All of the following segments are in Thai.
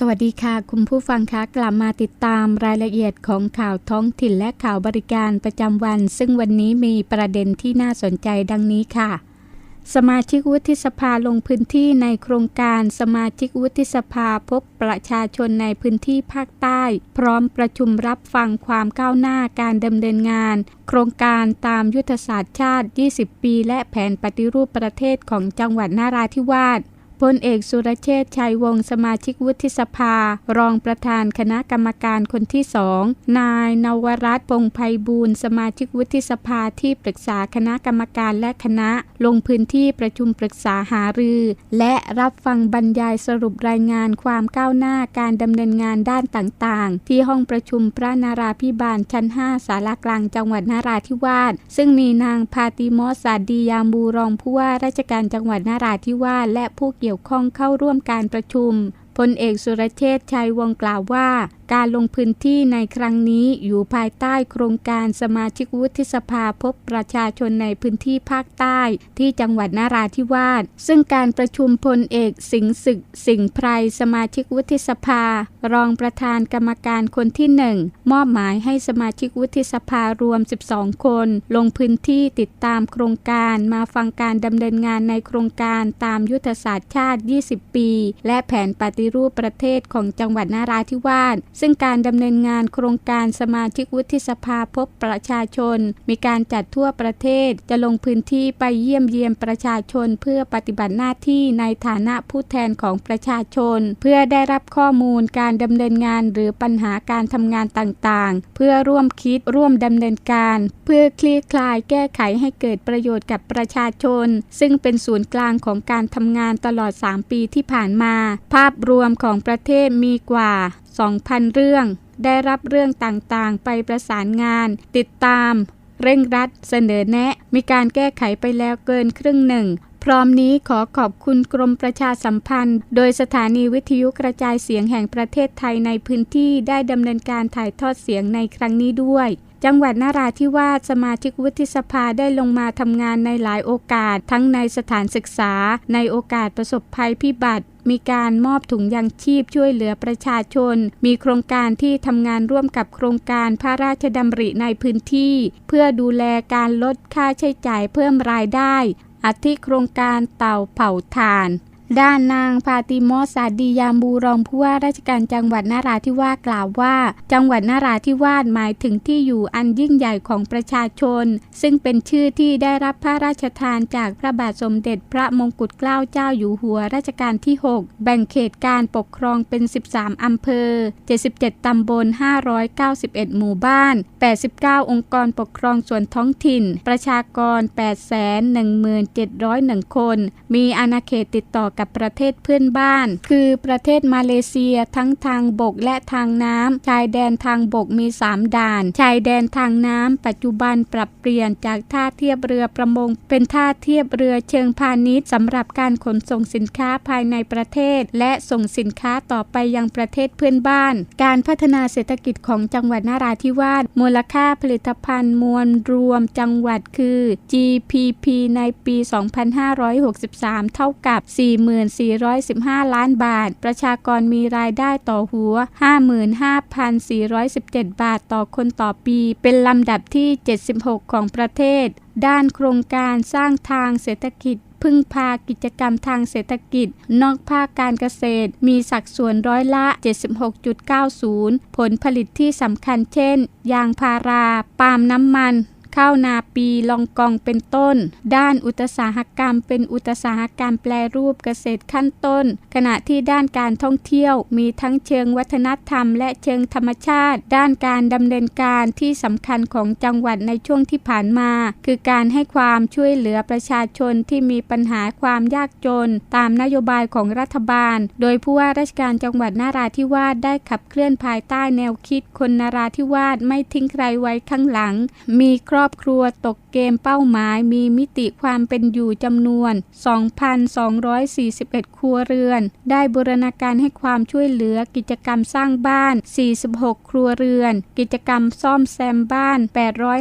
สวัสดีค่ะ คุณผู้ฟังคะกลับมาติดตามรายละเอียดของข่าวท้องถิ่นและข่าวบริการประจำวัน ซึ่งวันนี้มีประเด็นที่น่าสนใจดังนี้ค่ะ สมาชิกวุฒิสภาลงพื้นที่ในโครงการสมาชิกวุฒิสภาพบประชาชนในพื้นที่ภาคใต้ พร้อมประชุมรับฟังความก้าวหน้าการดำเนินงาน โครงการตามยุทธศาสตร์ชาติ 20 ปี และแผนปฏิรูปประเทศของจังหวัดนาราธิวาส พลเอกสุรเชษฐ์ชัยวงศ์สมาชิกวุฒิสภา รองประธานคณะกรรมการคนที่สอง นายนวรัตน์พงไพบูลสมาชิกวุฒิสภาที่ปรึกษาคณะกรรมการและคณะ ลงพื้นที่ประชุมปรึกษาหารือ และรับฟังบรรยายสรุปรายงานความก้าวหน้าการดำเนินงานด้านต่างๆ ที่ห้องประชุมพระนาราพิบาลชั้น 5 สารากลางจังหวัดนาราธิวาสซึ่งมีนางพาติมอสสาดียามบูรองผู้ว่าราชการจังหวัดนาราธิวาสและผู้เกี่ยวี่ยวข้องเข้าร่วมการประชุม พลเอกสุรเชษฐ์ชัยวงกล่าวว่า การลงพื้นที่ในครั้งนี้อยู่ภายใต้โครงการสมาชิกวุฒิสภาพบประชาชนในพื้นที่ภาคใต้ ที่จังหวัดนาราธิวาส ซึ่งการประชุมพลเอกสิงห์ศึก สิงห์ไพรสมาชิกวุฒิสภา รองประธานกรรมการคนที่หนึ่งมอบหมายให้สมาชิกวุฒิสภารวม 12 คน ลงพื้นที่ติดตามโครงการมาฟังการดำเนินงานในโครงการตามยุทธศาสตร์ชาติ 20 ปี และแผนปฏิรูปประเทศของจังหวัดนาราธิวาสซึ่งการดำเนินงานโครงการสมาชิกวุฒิสภาพบประชาชน มีการจัดทั่วประเทศจะลงพื้นที่ไปเยี่ยมเยียมประชาชนเพื่อปฏิบัติหน้าที่ในฐานะผู้แทนของประชาชน เพื่อได้รับข้อมูลการดำเนินงานหรือปัญหาการทำงานต่างๆ เพื่อร่วมคิดร่วมดำเนินการ เพื่อคลี่คลายแก้ไขให้เกิดประโยชน์กับประชาชน ซึ่งเป็นศูนย์กลางของการทำงานตลอด 3 ปีที่ผ่านมา ภาพรววมของประเทศมีกว่า 2,000 เรื่อง ได้รับเรื่องต่างๆ ไปประสานงาน ติดตาม เร่งรัดเสนอแนะ มีการแก้ไขไปแล้วเกินครึ่งหนึ่ง พร้อมนี้ขอขอบคุณกรมประชาสัมพันธ์ โดยสถานีวิทยุกระจายเสียงแห่งประเทศไทยในพื้นที่ได้ดำเนินการถ่ายทอดเสียงในครั้งนี้ด้วย จังหวัดนาราธิวาสสมาชิกวุฒิสภาได้ลงมาทำงานในหลายโอกาส ทั้งในสถานศึกษา ในโอกาสประสบภัยพิบัติมีการมอบถุงยางชีพช่วยเหลือประชาชน มีโครงการที่ทำงานร่วมกับโครงการพระราชดำริในพื้นที่ เพื่อดูแลการลดค่าใช้จ่ายเพิ่มรายได้อาทิโครงการเต่าเผาถ่าน ด้านนางพาติมอสาดียามบูรองผู้ว่าราชการจังหวัดนาราธิวาสกล่าวว่า จังหวัดนาราธิวาสหมายถึงที่อยู่อันยิ่งใหญ่ของประชาชน ซึ่งเป็นชื่อที่ได้รับพระราชทานจากพระบาทสมเด็จพระมงกุฎเกล้าเจ้าอยู่หัวรัชกาลที่ 6 แบ่งเขตการปกครองเป็น 13 อำเภอ 77 ตำบล 591 หมู่บ้าน 89 องค์กรปกครองส่วนท้องถิ่น ประชากร 817,101 คน มีอาณาเขตติดต่อกับประเทศเพื่อนบ้าน คือประเทศมาเลเซียทั้งทางบกและทางน้ำชายแดนทางบกมี 3 ด่าน ชายแดนทางน้ำปัจจุบันปรับเปลี่ยนจากท่าเทียบเรือประมง เป็นท่าเทียบเรือเชิงพาณิชย์สำหรับการขนส่งสินค้าภายในประเทศ และส่งสินค้าต่อไปยังประเทศเพื่อนบ้าน การพัฒนาเศรษฐกิจของจังหวัดนาราธิวาสมูลค่าผลิตภัณฑ์มวลรวมจังหวัดคือ GPP ในปี 2563 เท่ากับ4 44,415 ล้านบาท ประชากรมีรายได้ต่อหัว 55,417 บาทต่อคนต่อปี เป็นลำดับที่ 76 ของประเทศ ด้านโครงการสร้างทางเศรษฐกิจพึ่งพากิจกรรมทางเศรษฐกิจ นอกภาคการเกษตร มีสัดส่วนร้อยละ 76.90 ผลผลิตที่สำคัญเช่น ยางพารา ปาล์มน้ำมัน ข้าวนาปีลองกองเป็นต้น ด้านอุตสาหกรรม เป็นอุตสาหกรรมแปรรูปเกษตรขั้นต้น ขณะที่ด้านการท่องเที่ยว มีทั้งเชิงวัฒนธรรม และเชิงธรรมชาติ ด้านการดำเนินการที่สำคัญของจังหวัดในช่วงที่ผ่านมา คือการให้ความช่วยเหลือประชาชนที่มีปัญหาความยากจน ตามนโยบายของรัฐบาล โดยผู้ว่าราชการจังหวัดนาราธิวาสได้ขับเคลื่อนภายใต้แนวคิดคนนาราธิวาสไม่ทิ้งใครไว้ข้างหลัง มีครอบครัวตกเกมเป้าหมายมีมิติความเป็นอยู่จำนวน 2,241 ครัวเรือน ได้บูรณาการให้ความช่วยเหลือกิจกรรมสร้างบ้าน 46 ครัวเรือน กิจกรรมซ่อมแซมบ้าน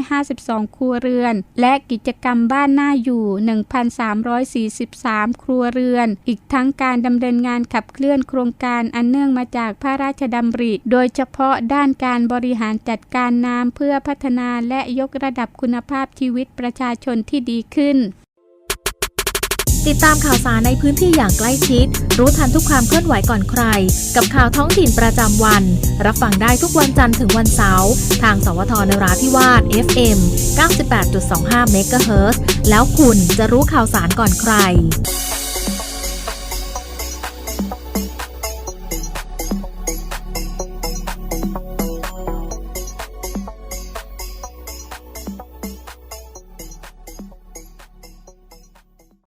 852 ครัวเรือน และกิจกรรมบ้านหน้าอยู่ 1,343 ครัวเรือน อีกทั้งการดำเนินงานขับเคลื่อนโครงการอันเนื่องมาจากพระราชดำริ โดยเฉพาะด้านการบริหารจัดการน้ำเพื่อพัฒนาและยกระดับคุณภาพชีวิตประชาชนที่ดีขึ้น ติดตามข่าวสารในพื้นที่อย่างใกล้ชิด รู้ทันทุกความเคลื่อนไหวก่อนใคร กับข่าวท้องถิ่นประจำวัน รับฟังได้ทุกวันจันทร์ถึงวันเสาร์ทาง สวทนราธิวาส FM 98.25เมกะเฮิรตซ์แล้วคุณจะรู้ข่าวสารก่อนใคร